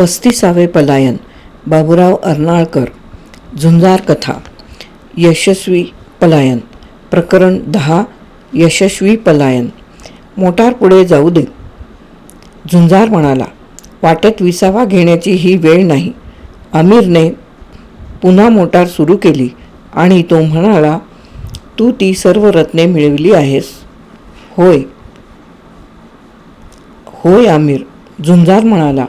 पस्तीसावे पलायन बाबुराव अर्नाळकर झुंजार कथा यशस्वी पलायन प्रकरण दहा यशस्वी पलायन. मोटार पुढे जाऊ दे. झुंजार म्हणाला वाटेत विसावा घेण्याची ही वेळ नाही. आमिरने पुन्हा मोटार सुरू केली आणि तो म्हणाला तू ती सर्व रत्ने मिळवली आहेस. होय. होय आमिर. झुंजार म्हणाला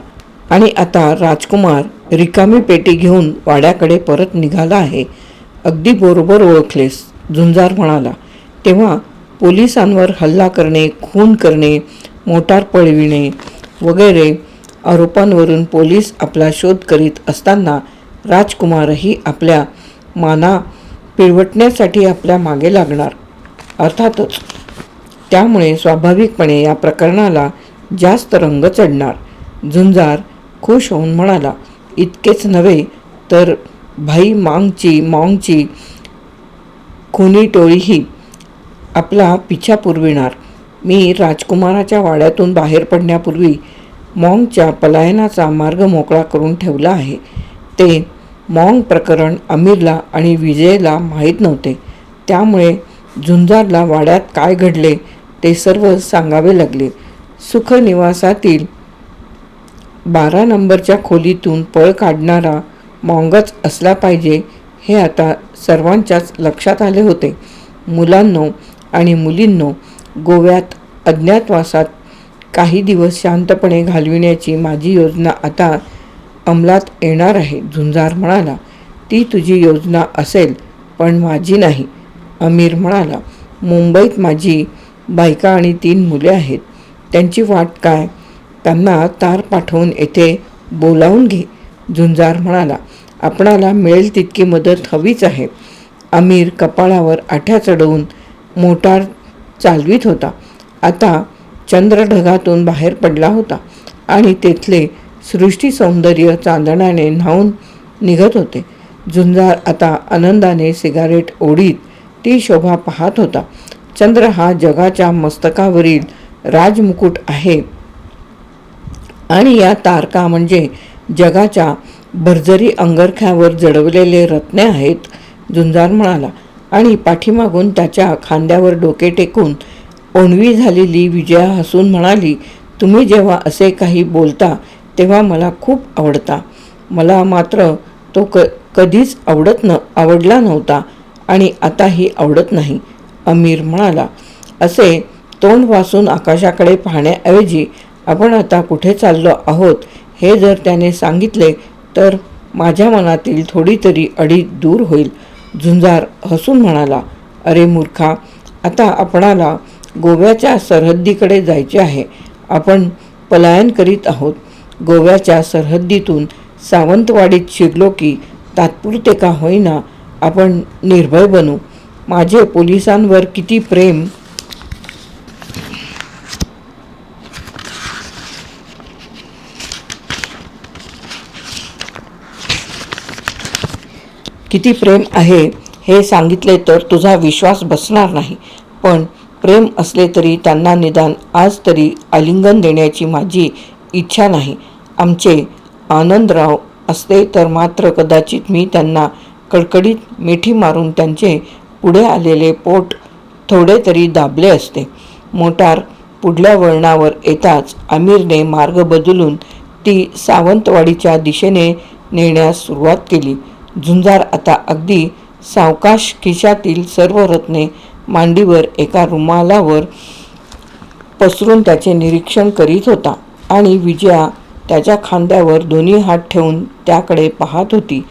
आणि आता राजकुमार रिकामी पेटी घेऊन वाड्याकडे परत निघाला आहे. अगदी बरोबर ओळखलेस झुंजार म्हणाला. तेव्हा पोलिसांवर हल्ला करणे खून करणे मोटार पळविणे वगैरे आरोपांवरून पोलीस आपला शोध करीत असताना राजकुमारही आपल्या माना पिळवटण्यासाठी आपल्या मागे लागणार. अर्थातच त्यामुळे स्वाभाविकपणे या प्रकरणाला जास्त रंग चढणार. झुंजार खुश होऊन म्हणाला इतकेच नव्हे तर भाई मांगची मांगची खुनी टोळीही आपला पिछा पुरविणार. मी राजकुमाराच्या वाड्यातून बाहेर पडण्यापूर्वी मॉंगच्या पलायनाचा मार्ग मोकळा करून ठेवला आहे. ते मॉंग प्रकरण अमीरला आणि विजयला माहीत नव्हते. त्यामुळे झुंजारला वाड्यात काय घडले ते सर्व सांगावे लागले. सुखनिवासातील बारा नंबरच्या खोलीतून पळ काढणारा मॉंगच असला पाहिजे हे आता सर्वांच्याच लक्षात आले होते. मुलांनो आणि मुलींनो गोव्यात अज्ञातवासात काही दिवस शांतपणे घालविण्याची माझी योजना आता अंमलात येणार आहे झुंजार म्हणाला. ती तुझी योजना असेल पण माझी नाही अमीर म्हणाला. मुंबईत माझी बायका आणि तीन मुले आहेत. त्यांची वाट काय? त्यांना तार पाठवून येथे बोलावून घे झुंजार म्हणाला. आपणाला मिळेल तितकी मदत हवीच आहे. आमिर कपाळावर आठ्या चढवून मोटार चालवीत होता. आता चंद्र ढगातून बाहेर पडला होता आणि तेथले सृष्टी सौंदर्य चांदण्याने न्हावून निघत होते. झुंजार आता आनंदाने सिगारेट ओढीत ती शोभा पाहत होता. चंद्र हा जगाच्या मस्तकावरील राजमुकुट आहे. आणि या तारका म्हणजे जगाच्या भरजरी अंगरख्यावर जडवलेले रत्ने आहेत झुंजार म्हणाला. आणि पाठीमागून त्याच्या खांद्यावर डोके टेकून ओणवी झालेली विजया हसून म्हणाली तुम्ही जेव्हा असे काही बोलता तेव्हा मला खूप आवडता. मला मात्र तो क कधीच आवडत न आवडला नव्हता आणि आताही आवडत नाही अमीर म्हणाला. असे तोंड वासून आकाशाकडे पाहण्याऐवजी आपण आता कुठे चाललो आहोत हे जर त्याने सांगितले तर माझ्या मनातील थोडी तरी अडी दूर होईल. झुंजार हसून म्हणाला अरे मूर्खा आता आपणाला गोव्याच्या सरहद्दीकडे जायचे आहे. आपण पलायन करीत आहोत. गोव्याच्या सरहद्दीतून सावंतवाडीत शिरलो की तात्पुरते का होईना आपण निर्भय बनू. माझे पोलिसांवर किती प्रेम किती प्रेम आहे हे सांगितले तर तुझा विश्वास बसणार नाही. पण प्रेम असले तरी त्यांना निदान आज तरी आलिंगन देण्याची माझी इच्छा नाही. आमचे आनंदराव असते तर मात्र कदाचित मी त्यांना कडकडीत मिठी मारून त्यांचे पुढे आलेले पोट थोडे तरी दाबले असते. मोटार पुढल्या वळणावर येताच आमिरने मार्ग बदलून ती सावंतवाडीच्या दिशेने नेण्यास सुरुवात केली. झुंजार आता अगदी सावकाश खिशातील सर्व रत्ने मांडीवर एका रुमालावर पसरून त्याचे निरीक्षण करीत होता आणि विजया त्याच्या खांद्यावर दोन्ही हात ठेवून त्याकडे पाहत होती.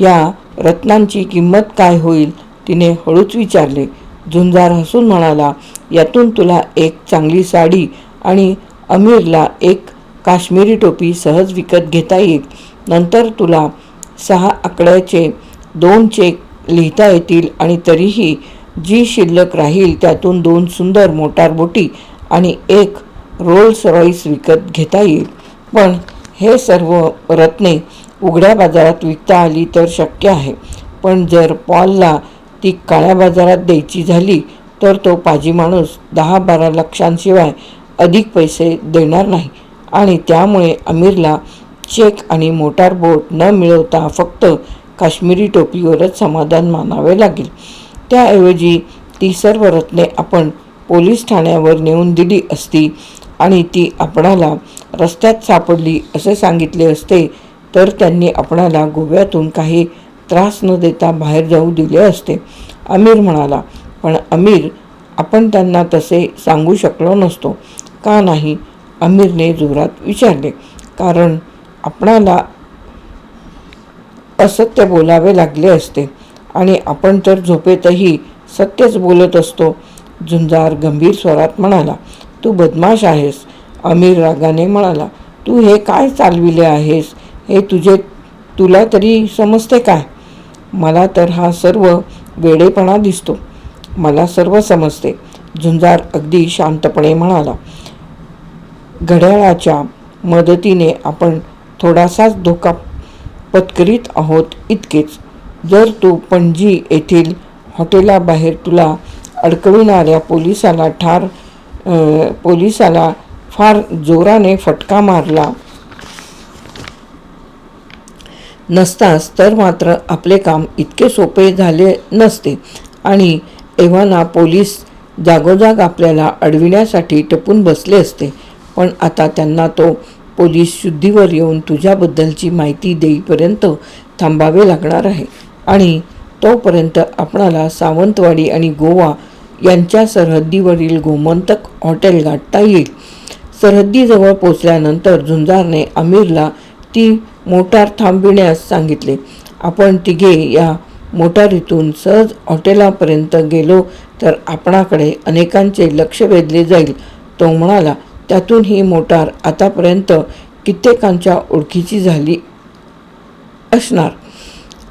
या रत्नांची किंमत काय होईल? तिने हळूच विचारले. झुंजार हसून म्हणाला यातून तुला एक चांगली साडी आणि अमीरला एक काश्मीरी टोपी सहज विकत घेता येईल. नंतर तुला सहा आकड्याचे दोन चेक लिहिता येतील आणि तरीही जी शिल्लक राहील त्यातून दोन सुंदर मोटार बोटी आणि एक रोल्स रॉईस विकत घेता येईल. पण हे सर्व रत्ने उघड्या बाजारात विकता आली तर शक्य आहे. पण जर पॉलला ती काळ्या बाजारात द्यायची झाली तर तो पाजी माणूस दहा बारा लक्षांशिवाय अधिक पैसे देणार नाही. आणि त्यामुळे अमीरला चेक आणि मोटार बोट न मिळवता फक्त काश्मीरी टोपीवरच समाधान मानावे लागेल. त्याऐवजी ती सर्व रत्ने आपण पोलीस ठाण्यावर नेऊन दिली असती आणि ती आपणाला रस्त्यात सापडली असे सांगितले असते तर त्यांनी आपणाला गोव्यातून काही त्रास न देता बाहेर जाऊ दिले असते. अमीर म्हणाला पण अमीर आपण त्यांना तसे सांगू शकलो नसतो. का नाही? अमीरने जोरात विचारले. कारण आपणाला असत्य बोलावे लागले असते. आणि आपण तर झोपेतही सत्यच बोलत असतो. झुंजार गंभीर स्वरात म्हणाला तू बदमाश आहेस. अमीर रागाने म्हणाला तू हे काय चालविले आहेस? हे तुझे तुला तरी समजते काय? मला तर हा सर्व वेडेपणा दिसतो. मला सर्व समजते. झुंजार अगदी शांतपणे म्हणाला घड्याळाच्या मदतीने आपण थोडासाच धोका पत्करीत आहोत इतकेच. जर तू पणजी येथील हॉटेलाबाहेर तुला अडकविणाऱ्या पोलिसाला ठार पोलिसाला फार जोराने फटका मारला नसतास तर मात्र आपले काम इतके सोपे झाले नसते आणि एव्हाना पोलीस जागोजाग आपल्याला अडविण्यासाठी टपून बसले असते पण आता त्यांना तो पोलीस शुद्धीवर येऊन तुझ्याबद्दलची माहिती देईपर्यंत थांबावे लागणार आहे. आणि तोपर्यंत आपणाला सावंतवाडी आणि गोवा यांच्या सरहद्दीवरील गोमंतक हॉटेल गाठता येईल. सरहद्दीजवळ पोचल्यानंतर झुंजारने आमिरला ती मोटार थांबविण्यास सांगितले. आपण तिघे या मोटारीतून सहज हॉटेलापर्यंत गेलो तर आपणाकडे अनेकांचे लक्ष वेधले जाईल. तो म्हणाला त्यातून ही मोटार आतापर्यंत कित्येकांच्या ओळखीची झाली असणार.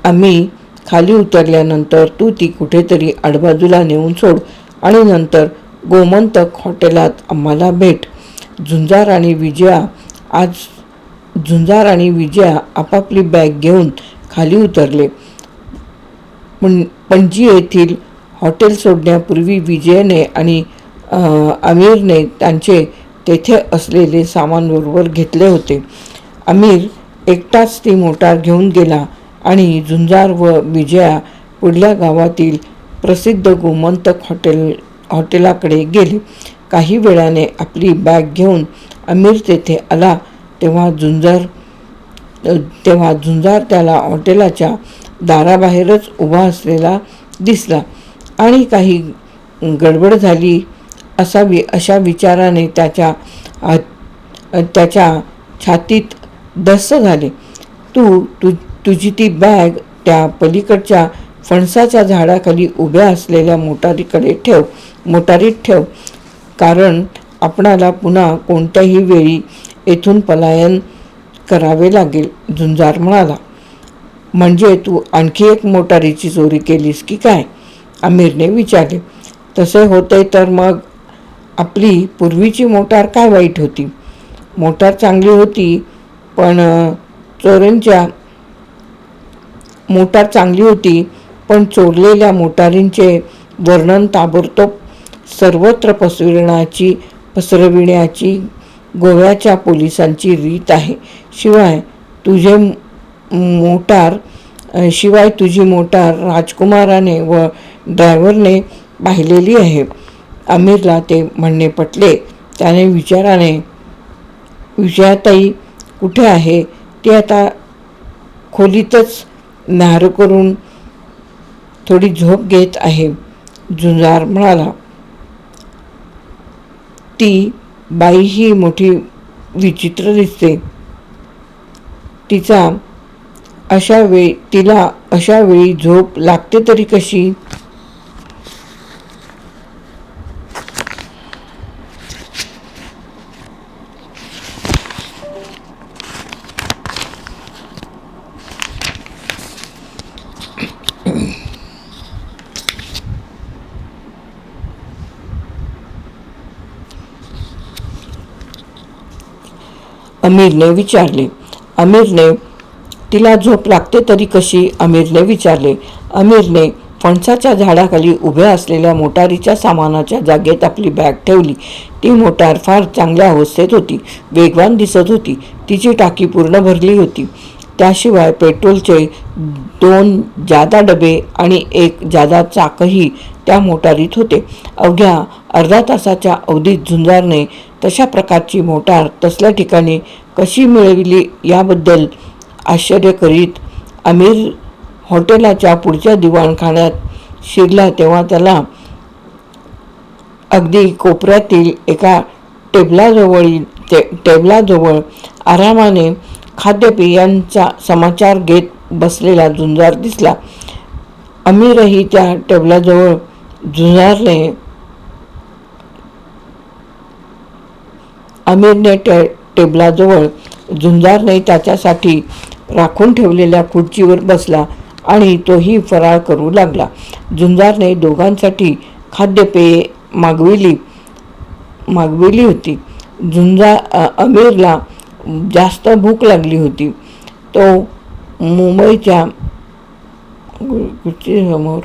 आम्ही खाली उतरल्यानंतर तू ती कुठेतरी आडबाजूला नेऊन सोड आणि नंतर गोमंतक हॉटेलात आम्हाला भेट. झुंजार आणि विजया आज झुंजार आणि विजया आपापली बॅग घेऊन खाली उतरले. पण पणजी येथील हॉटेल सोडण्यापूर्वी विजयने आणि आमिरने त्यांचे तेथे असलेले सामान बरोबर घेतले होते. आमिर एकटाच ती मोटार घेऊन गेला आणि झुंजार व विजया पुढल्या गावातील प्रसिद्ध गोमंतक हॉटेल हॉटेलाकडे गेले. काही वेळाने आपली बॅग घेऊन आमिर तेथे आला. तेव्हा झुंजार तेव्हा झुंजार त्याला हॉटेलाच्या दाराबाहेरच उभा असलेला दिसला आणि काही गडबड झाली. असावी अशा विचाराने त्याच्या त्याच्या छातीत दस्त झाले. तू तु तुझी ती बॅग त्या पलीकडच्या फणसाच्या झाडाखाली उभ्या असलेल्या मोटारीकडे ठेव मोटारीत ठेव. कारण आपणाला पुन्हा कोणत्याही वेळी येथून पलायन करावे लागेल झुंजार म्हणाला. म्हणजे तू आणखी एक मोटारीची चोरी केलीस की काय? आमिरने विचारले. तसे होते तर मग आपली पूर्वीची मोटार काय वाईट होती? मोटार चांगली होती पण चोरांच्या मोटार चांगली होती पण चोरलेल्या मोटारींचे वर्णन ताबडतोब सर्वत्र पसरविण्याची पसरविण्याची गोव्याच्या पोलिसांची रीत आहे. शिवाय तुझे मोटार शिवाय तुझी मोटार राजकुमाराने व ड्रायव्हरने पाहिलेली आहे. आमिरला ते म्हणणे पटले. त्याने विचाराने विजयाताई कुठे आहे? ती आता खोलीतच नार करून थोडी झोप घेत आहे झुंजार म्हणाला. ती बाई ही मोठी विचित्र दिसते. तिचा अशा वेळी तिला अशा वेळी झोप लागते तरी कशी? अमीरने विचारले. अमीरने तिला झोप लागते तरी कशी? अमीरने विचारले. अमीरने फणसाच्या झाडाखाली उभ्या असलेल्या मोटारीच्या सामानाच्या जागेत आपली बॅग ठेवली. ती मोटार फार चांगल्या अवस्थेत होती. वेगवान दिसत होती. तिची टाकी पूर्ण भरली होती. त्याशिवाय पेट्रोलचे दोन जादा डबे आणि एक जादा चाकही त्या मोटारीत होते. अवघ्या अर्धा तासाच्या अवधीत झुंजारने तशा प्रकारची मोटार तसल्या ठिकाणी कशी मिळविली याबद्दल आश्चर्य करीत आमिर हॉटेलाच्या पुढच्या दिवाणखान्यात शिरला तेव्हा त्याला अगदी कोपऱ्यातील एका टेबलाजवळील ते टेबलाजवळ आरामाने खाद्यपेयांचा समाचार घेत बसलेला झुंजार दिसला. अमीरही त्या टेबलाजवळ झुंजारने अमीरने टे टेबलाजवळ झुंजारने त्याच्यासाठी राखून ठेवलेल्या खुर्चीवर बसला आणि तोही फराळ करू लागला. झुंजारने दोघांसाठी खाद्यपेये मागविली मागविली होती. झुंजा अमीरला जास्त भूक लागली होती. तो मुंबईच्या समोर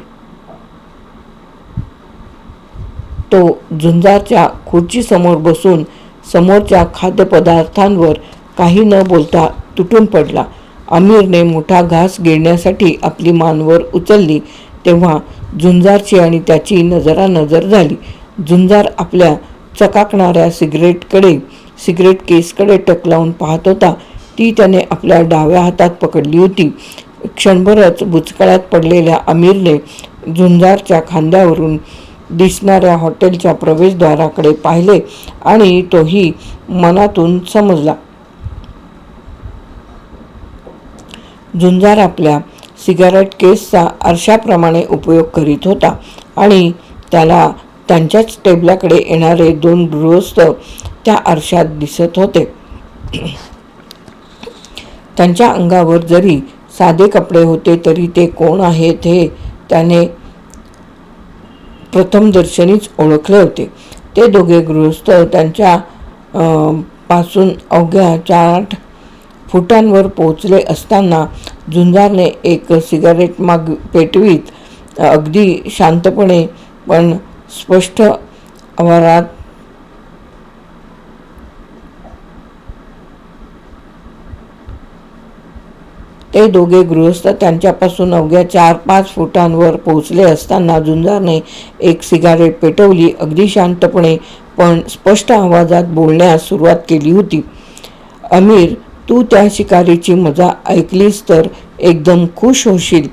तो झुंजारच्या खुर्चीसमोर बसून समोरच्या खाद्यपदार्थांवर काही न बोलता तुटून पडला. आमिरने मोठा घास गिळण्यासाठी आपली मानवर उचलली तेव्हा झुंजारची आणि त्याची नजरानजर झाली. झुंजार आपल्या चकाकणाऱ्या सिगरेटकडे सिगरेट केसकडे टक लावून पाहत होता. ती त्याने आपल्या डाव्या हातात पकडली होती. क्षणभरच बुचकळ्यात पडलेल्या आमिरने झुंजारच्या खांद्यावरून दिसणाऱ्या हॉटेलच्या प्रवेशद्वाराकडे पाहिले आणि तोही मनातून समजला. झुंजार आपल्या सिगारेट केसचा आरशाप्रमाणे उपयोग करीत होता आणि त्याला त्यांच्याच टेबलाकडे येणारे दोन गृहस्थ त्या आरशात दिसत होते. त्यांच्या अंगावर जरी साधे कपडे होते तरी ते कोण आहेत हे त्याने प्रथमदर्शनीच ओळखले होते. ते दोघे गृहस्थ त्यांच्या पासून अवघ्या चार आठ फुटांवर पोचले असताना झुंजारने एक सिगारेट माग पेटवीत. अगदी शांतपणे पण स्पष्ट आवारात ते दोघे गृहस्थ त्यांच्यापासून अवघ्या चार पाच फुटांवर पोहोचले असताना झुंजारने एक सिगारेट पेटवली. अगदी शांतपणे पण स्पष्ट आवाजात बोलण्यास सुरुवात केली होती. अमीर तू त्या शिकारीची मजा ऐकलीस तर एकदम खुश होशील.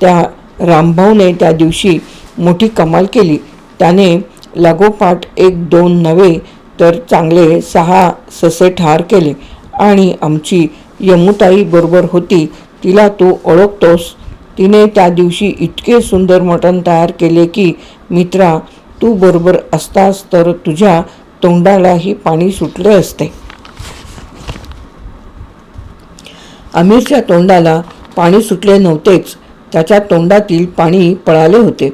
त्या रामभाऊने त्या दिवशी मोठी कमाल केली. त्याने लागोपाठ एक दोन नव्हे तर चांगले सहा ससे ठार केले. आणि आमची यमुताई बरोबर होती तिला तू ओळखतोस. तिने त्या दिवशी इतके सुंदर मटण तयार केले की मित्रा तू बरोबर असतास तर तुझ्या तोंडालाही पाणी सुटले असते. आमिरच्या तोंडाला पाणी सुटले नव्हतेच. त्याच्या तोंडातील पाणी पळाले होते.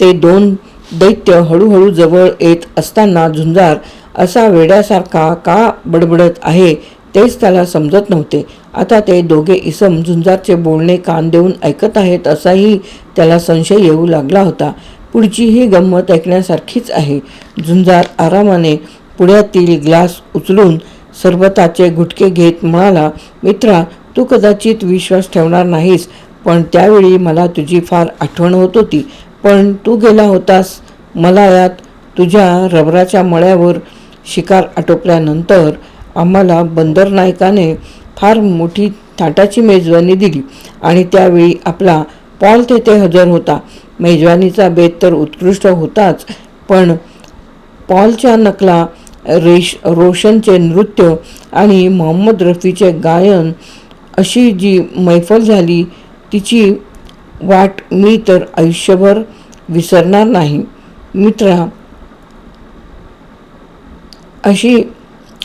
ते दोन दैत्य हळूहळू जवळ येत असताना झुंजार असा वेड्यासारखा का बडबडत आहे तेच त्याला समजत नव्हते. आता ते दोघे इसम झुंजारचे बोलणे कान देऊन ऐकत आहेत असाही त्याला संशय येऊ लागला होता. पुढची ही गंमत ऐकण्यासारखीच आहे. झुंजार आरामाने पुण्यातील ग्लास उचलून सरबताचे गुटके घेत म्हणाला मित्रा तू कदाचित विश्वास ठेवणार नाहीस पण त्यावेळी मला तुझी फार आठवण होत होती. पण तू गेला होतास. मला यात तुझ्या रबराच्या मळ्यावर शिकार आटोपल्यानंतर आम्हाला बंदर नायकाने फार मोठी थाटाची मेजवानी दिली आणि त्यावेळी आपला पॉल तेथे हजर होता. मेजवानीचा बेत तर उत्कृष्ट होताच पण पॉलच्या नकला रेश रोशनचे नृत्य आणि मोहम्मद रफीचे गायन अशी जी मैफल झाली तिची वाट मी तर आयुष्यभर विसरणार नाही. मित्रा अशी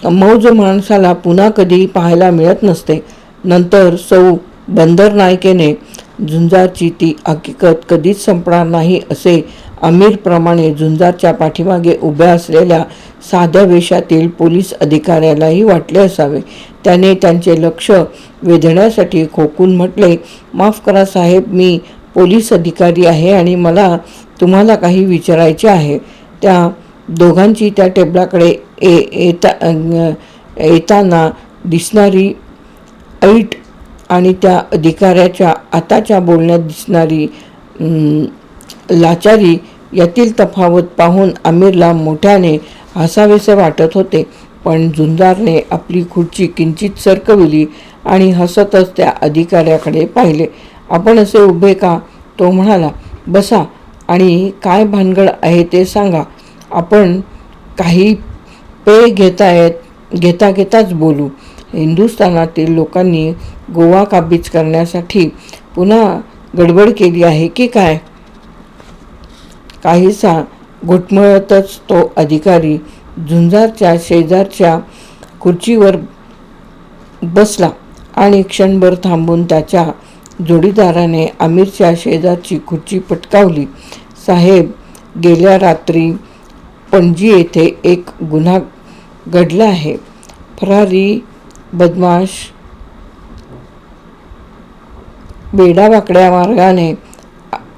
मौज माणसाला पुन्हा कधी पाहायला मिळत नसते. नंतर सौ बंदर नायकेने झुंजारची ती हकीकत कधीच संपणार नाही असे अमीरप्रमाणे झुंजारच्या पाठीमागे उभ्या असलेल्या साध्या वेशातील पोलीस अधिकाऱ्यालाही वाटले असावे. त्याने त्यांचे लक्ष वेधण्यासाठी खोकून म्हटले माफ करा साहेब मी पोलीस अधिकारी आहे आणि मला तुम्हाला काही विचारायचे आहे. त्या दोघांची त्या टेबलाकडे ए येता येताना दिसणारी ऐट आणि त्या अधिकाऱ्याच्या आताच्या बोलण्यात दिसणारी लाचारी यातील तफावत पाहून आमिरला मोठ्याने हसावेसे वाटत होते. पण झुंजारने आपली खुर्ची किंचित सरकविली आणि हसतच त्या अधिकाऱ्याकडे पाहिले. आपण असे उभे का? तो म्हणाला. बसा आणि काय भानगड आहे ते सांगा. आपण काही पेय घेतायत घेता घेताच बोलू. हिंदुस्थानातील लोकांनी गोवा काबीज करण्यासाठी पुन्हा गडबड केली आहे की काय? काहीसा घुटमळतच तो अधिकारी झुंजारच्या शेजारच्या खुर्चीवर बसला आणि क्षणभर थांबून त्याच्या जोडीदाराने आमिरच्या शेजारची खुर्ची पटकावली. साहेब गेल्या रात्री पणजी येथे एक गुन्हा घडला आहे. फरारी बदमाश बेडावाकड्या मार्गाने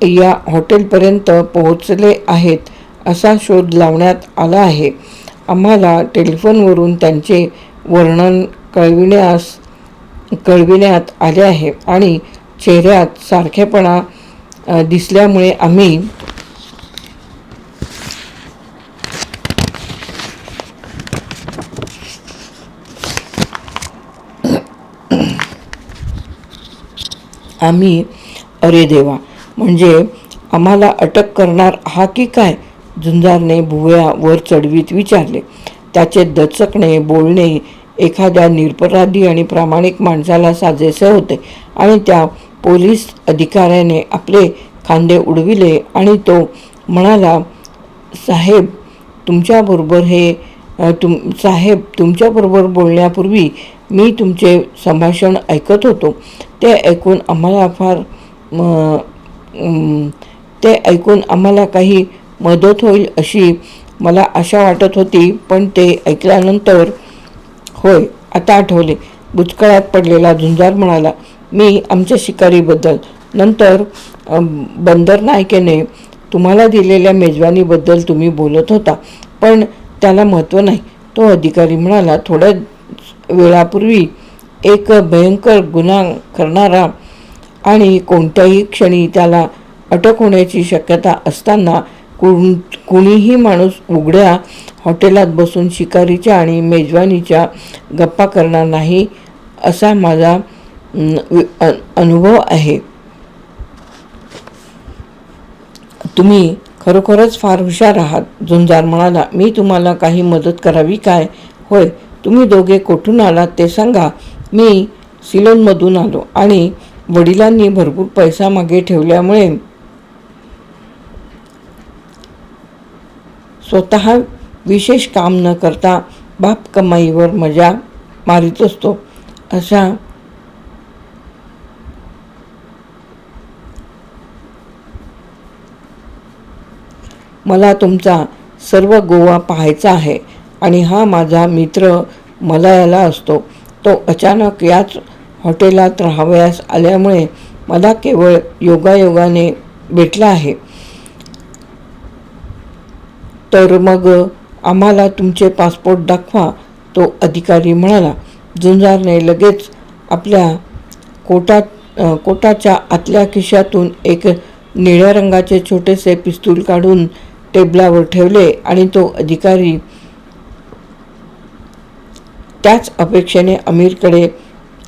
या हॉटेलपर्यंत पोहोचले आहेत असा शोध लावण्यात आला आहे. आम्हाला टेलिफोनवरून त्यांचे वर्णन कळविण्यास कळविण्यात आले आहे आणि चेहऱ्यात सारखेपणा दिसल्यामुळे आम्ही आम्ही अरे देवा म्हणजे आम्हाला अटक करणार हा की काय? झुंजारने भुवया वर चढवीत विचारले. त्याचे दचकणे बोलणे एखाद्या निरपराधी आणि प्रामाणिक माणसाला साजेसे होते आणि त्या पोलीस अधिकाऱ्याने आपले खांदे उडविले आणि तो म्हणाला साहेब तुमच्याबरोबर हे तुम साहेब तुमच्याबरोबर बोलण्यापूर्वी मी तुमचे संभाषण ऐकत होतो. ते ऐकून आम्हाला फार ते ऐकून आम्हाला काही मदत होईल अशी मला आशा वाटत होती पण ते ऐकल्यानंतर होय आता आठवले. बुचकळ्यात पडलेला झुंजार म्हणाला मी आमच्या शिकारीबद्दल नंतर बंदर नायकेने तुम्हाला दिलेल्या मेजवानीबद्दल तुम्ही बोलत होता पण त्याला महत्त्व नाही. तो अधिकारी म्हणाला थोड्या वेळापूर्वी एक भयंकर गुन्हा करणारा आणि कोणत्याही क्षणी त्याला अटक होण्याची शक्यता असताना कुण कुणीही माणूस उघड्या हॉटेलात बसून शिकारीच्या आणि मेजवानीच्या गप्पा करणार नाही असा माझा अनुभव आहे. तुम्ही खरोखरच फार हुशार आहात झुंजार म्हणाला. मी तुम्हाला काही मदत करावी काय? होय तुम्ही दोघे कुठून आलात ते सांगा. मी सिलोनमधून आलो आणि वडिलांनी भरपूर पैसा मागे ठेवल्यामुळे स्वतः विशेष काम न करता बाप कमाईवर मजा मारित असतो. अशा मला तुमचा सर्व गोवा पाहायचा आहे आणि हा माझा मित्र मलायाला असतो. तो अचानक याच हॉटेलात राहावयास आल्यामुळे मला केवळ योगायोगाने भेटला आहे. तर मग आम्हाला तुमचे पासपोर्ट दाखवा तो अधिकारी म्हणाला. झुंजारने लगेच आपल्या कोटात कोटाच्या आतल्या खिशातून एक निळ्या रंगाचे छोटेसे पिस्तूल काढून टेबलावर ठेवले आणि तो अधिकारी त्याच अपेक्षेने अमीरकडे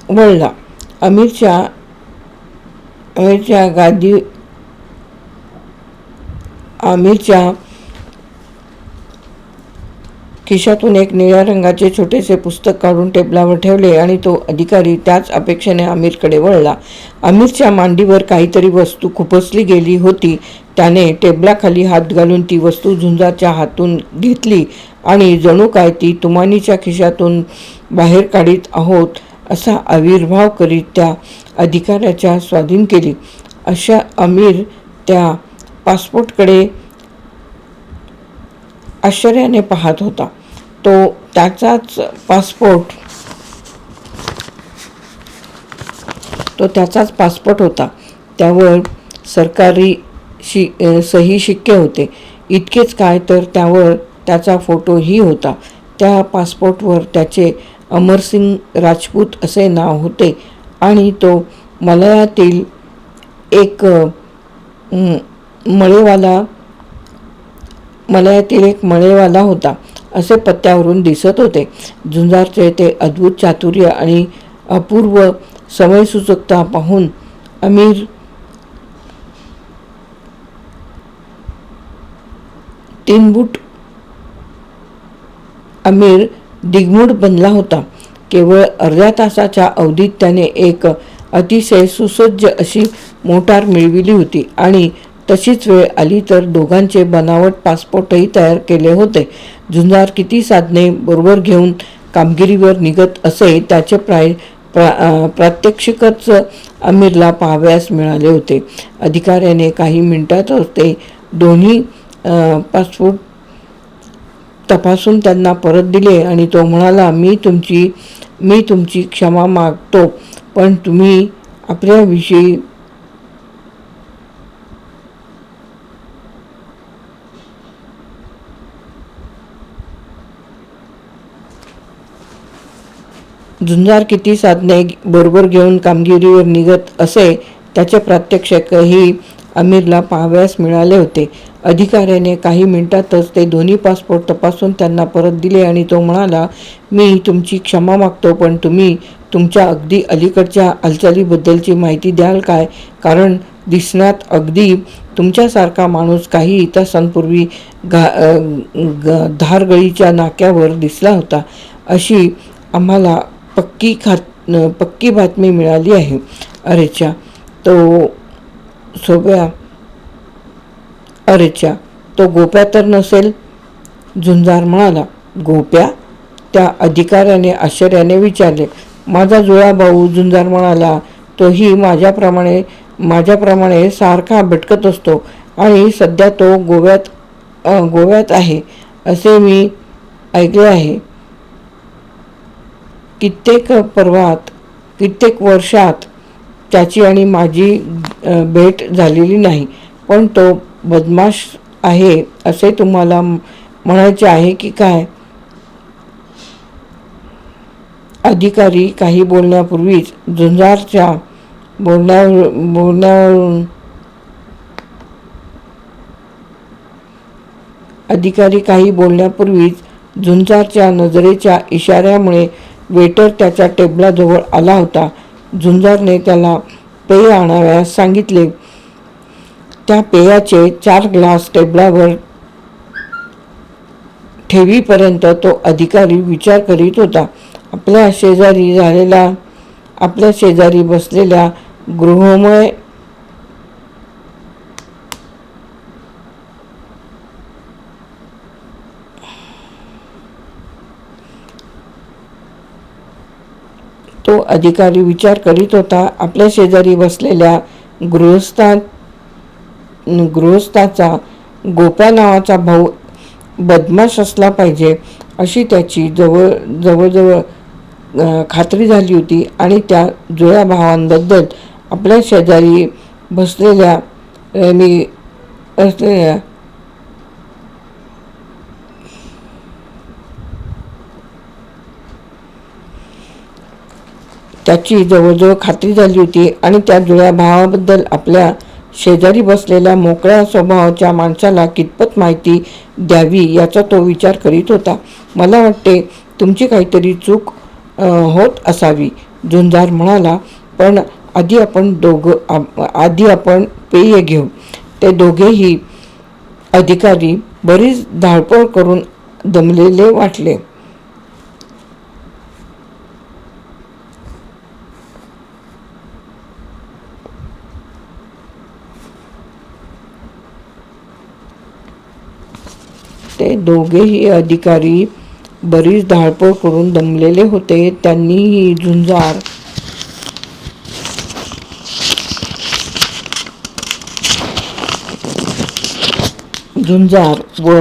वळला अमीरच्या अमीरच्या गादी आमिरच्या खिशातून एक निळ्या रंगाचे छोटेसे पुस्तक काढून टेबलावर ठेवले आणि तो अधिकारी त्याच अपेक्षेने आमिरकडे वळला. आमिरच्या मांडीवर काहीतरी वस्तू खुपसली गेली होती. त्याने टेबलाखाली हात घालून ती वस्तू झुंजाच्या हातून घेतली आणि जणू काय ती तुमानीच्या खिशातून बाहेर काढीत आहोत. असा आविर्भाव करीत त्या अधिकाऱ्याच्या स्वाधीन केली. अशा अमीर त्या पासपोर्टकडे आश्चर्याने पाहत होता. तो त्याचाच पासपोर्ट तो त्याचाच पासपोर्ट होता. त्यावर सरकारी शि सही शिक्के होते. इतकेच काय तर त्यावर त्याचा फोटोही होता. त्या पासपोर्टवर त्याचे अमरसिंग राजपूत असे नाव होते. आणि तो मलयातील एक मळेवाला मलयातील एक मळेवाला होता. असे पत्त्यावरून दिसत होते. झुंजारचे ते अद्भुत चातुर्य आणि अपूर्व समयसूचकता पाहून अमीर तीनबूट अमीर दिग्मूढ बनला होता. केवळ अर्ध्या तासाच्या अवधीत त्याने एक अतिशय सुसज्ज अशी मोटार मिळविली होती आणि तशीच वेळ आली तर दोघांचे बनावट पासपोर्टही तयार केले होते. झुंजार किती साधने बरोबर घेऊन कामगिरीवर निघत असे त्याचे प्राय प्रा प्रात्यक्षिकच आमिरला पाहाव्यास मिळाले होते. अधिकाऱ्याने काही मिनिटातच ते दोन्ही पासपोर्ट तपासून त्यांना परत दिले आणि तो म्हणाला मी तुमची मी तुमची क्षमा मागतो पण तुम्ही आपल्याविषयी झुंजार किती साधने बरोबर घेऊन कामगिरीवर निघत असे त्याचे प्रात्यक्षिकही अमीरला पाहाव्यास मिळाले होते. अधिकाऱ्याने काही मिनिटातच ते दोन्ही पासपोर्ट तपासून त्यांना परत दिले आणि तो म्हणाला मी तुमची क्षमा मागतो पण तुम्ही तुमच्या अगदी अलीकडच्या हालचालीबद्दलची माहिती द्याल काय? कारण दिसण्यात अगदी तुमच्यासारखा माणूस काही तासांपूर्वी गा ग धारगळीच्या नाक्यावर दिसला होता. अशी आम्हाला पक्की खात पक्की बातमी मिळाली आहे. अरेच्या तो सोब्या अरेच्या. तो गोप्या तर नसेल. झुंजार म्हणाला गोप्या? त्या अधिकाऱ्याने आश्चर्याने विचारले माझा जुळा भाऊ झुंजार म्हणाला तोही माझ्याप्रमाणे माझ्याप्रमाणे सारखा भटकत असतो आणि सध्या तो गोव्यात गोव्यात आहे. असे मी ऐकले आहे. कित्येक पर्वात कित्येक वर्षात त्याची आणि माझी भेट झालेली नाही पण तो बदमाश आहे असे तुम्हाला म्हणायचे आहे की काय? अधिकारी काही बोलण्यापूर्वीच झुंजारच्या बोलण्या बोलण्यावरून अधिकारी काही बोलण्यापूर्वीच झुंजारच्या नजरेच्या इशाऱ्यामुळे वेटर त्याच्या टेबलाजवळ आला होता. झुंजारने त्याला पेय आणाव्यास सांगितले. त्या पेयाचे चार ग्लास टेबलावर ठेवीपर्यंत तो अधिकारी विचार करीत होता. आपल्या शेजारी झालेला आपल्या शेजारी बसलेल्या गृहमय तो अधिकारी विचार करीत होता. आपल्या शेजारी बसलेल्या गृहस्थात गृहस्थाचा गोप्या नावाचा भाऊ बदमाश असला पाहिजे अशी त्याची जवळ जवळजवळ खात्री झाली होती. आणि त्या जुळ्या भावांबद्दल आपल्या शेजारी बसलेल्या मी असलेल्या त्याची जवळजवळ खात्री झाली होती. आणि त्या जुळ्या भावाबद्दल आपल्या शेजारी बसलेल्या मोकळ्या स्वभावाच्या माणसाला कितपत माहिती द्यावी याचा तो विचार करीत होता. मला वाटते तुमची काहीतरी चूक होत असावी झुंजार म्हणाला. पण आधी आपण दोघं आधी आपण पेय घेऊ. ते दोघेही अधिकारी बरीच धावपळ करून दमलेले वाटले. ते दोघेही अधिकारी बरीच धावपळ करून दमलेले होते. त्यांनीही झुंजार झुंजार व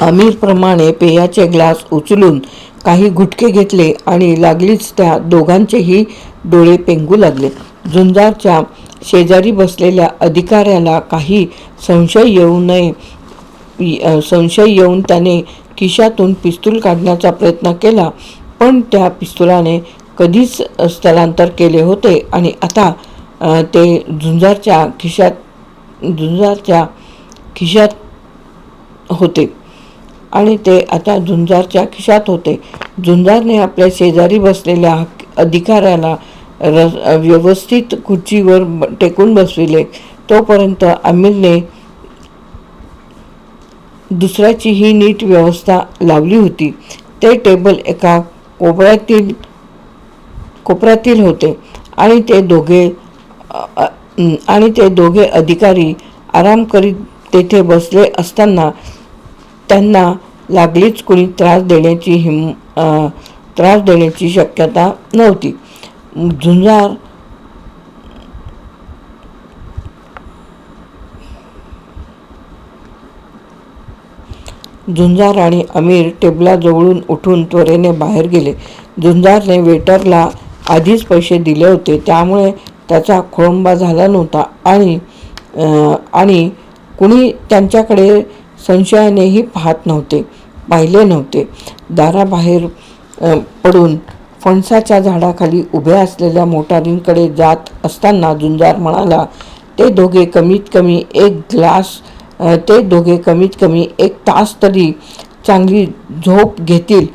अमीरप्रमाणे पेयाचे ग्लास उचलून काही घुटके घेतले आणि लागलीच त्या दोघांचेही डोळे पेंगू लागले. झुंजारच्या शेजारी बसलेल्या अधिकाऱ्याला काही संशय येऊ नये संशय येऊन त्याने खिशातून पिस्तूल काढण्याचा प्रयत्न केला. पण त्या पिस्तुलाने कधीच स्थलांतर केले होते आणि आता ते झुंजारच्या खिशात झुंजारच्या खिशात होते. आणि ते आता झुंजारच्या खिशात होते. झुंजारने आपल्या शेजारी बसलेल्या अधिकाऱ्याला रस व्यवस्थित खुर्चीवर टेकून बसविले. तोपर्यंत आमिरने दुसऱ्याची ही नीट व्यवस्था लावली होती. ते टेबल एका कोपऱ्यातील कोपऱ्यातील होते आणि ते दोघे आणि ते दोघे अधिकारी आराम करीत तेथे बसले असताना त्यांना लागलीच कुणी त्रास देण्याची हिम त्रास देण्याची शक्यता नव्हती. झुंजार झुंजार आणि अमीर टेबलाजवळून उठून त्वरेने बाहेर गेले. झुंजारने वेटरला आधीच पैसे दिले होते. त्यामुळे त्याचा खोळंबा झाला नव्हता आणि आणि कुणी त्यांच्याकडे संशयानेही पाहत नव्हते पाहिले नव्हते. दाराबाहेर पडून फणसाच्या झाडाखाली उभ्या असलेल्या मोटारींकडे जात असताना झुंजार म्हणाला ते दोघे कमीत कमी एक ग्लास ते दोघे कमीत कमी एक तास तरी चांगली झोप घेतील.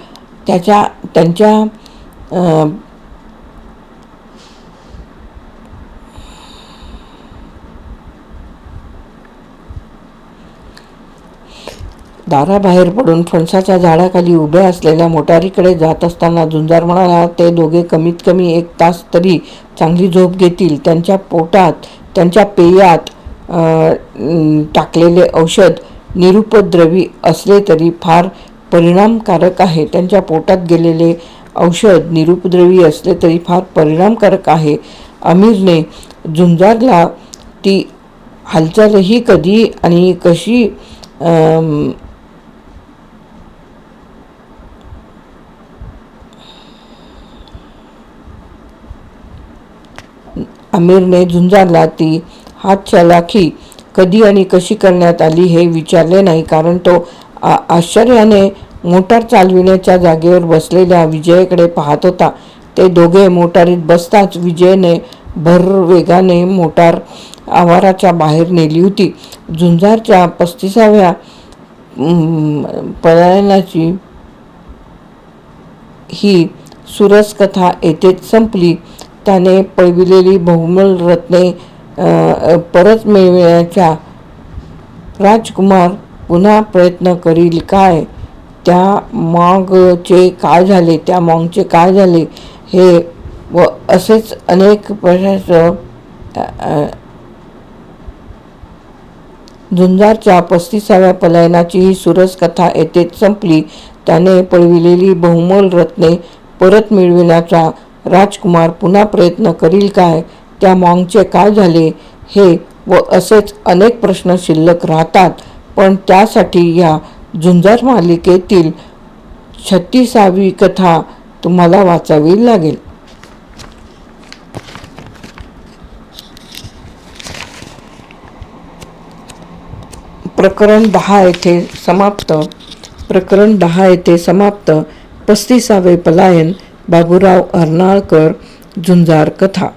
त्याच्या त्यांच्या दाराबाहेर पडून फणसाच्या झाडाखाली उभ्या असलेल्या मोटारीकडे जात असताना झुंजार म्हणाला ते दोघे कमीत कमी एक तास तरी चांगली झोप घेतील. त्यांच्या पोटात त्यांच्या पेयात टाकलेले औषध निरुपद्रवी असले तरी फार परिणामकारक आहे. त्यांच्या पोटात गेलेले औषध निरुपद्रवी असले तरी फार परिणामकारक आहे. अमीरने झुंजारला ती हालचालही कधी आणि कशी अम, अमीरने झुंजारला ती हातचलाखी कधी आणि कशी करण्यात आली हे विचारले नाही. कारण तो आश्चर्याने मोटार चालविण्याच्या जागेवर बसलेल्या विजयकडे पाहत होता. ते दोघे मोटारीत बसताच विजयने भर वेगाने मोटार आवाराच्या बाहेर नेली होती. झुंजारच्या पस्तीसाव्या पलायनाची ही सुरस कथा येथेच संपली. त्याने पळविलेली बहुमूल रत्ने परत मिळवण्याच्या राजकुमार पुन्हा प्रयत्न करील काय? त्या मॉगचे काय झाले? त्या मॉंगचे काय झाले? हे व असेच अनेक प्रश्न झुंजारच्या पस्तीसाव्या पलायनाची ही सुरस कथा येथेच संपली. त्याने पळविलेली बहुमोल रत्ने परत मिळविण्याचा राजकुमार पुन्हा प्रयत्न करील काय? त्या मॉंगचे काय झाले हे व असेच अनेक प्रश्न शिल्लक राहतात. पण त्यासाठी या झुंजार मालिकेतील छत्तीसावी कथा तुम्हाला वाचावी लागेल. प्रकरण दहा येथे समाप्त. प्रकरण दहा येथे समाप्त. पस्तीसावे पलायन बाबूराव अर्नाळकर झुंजार कथा.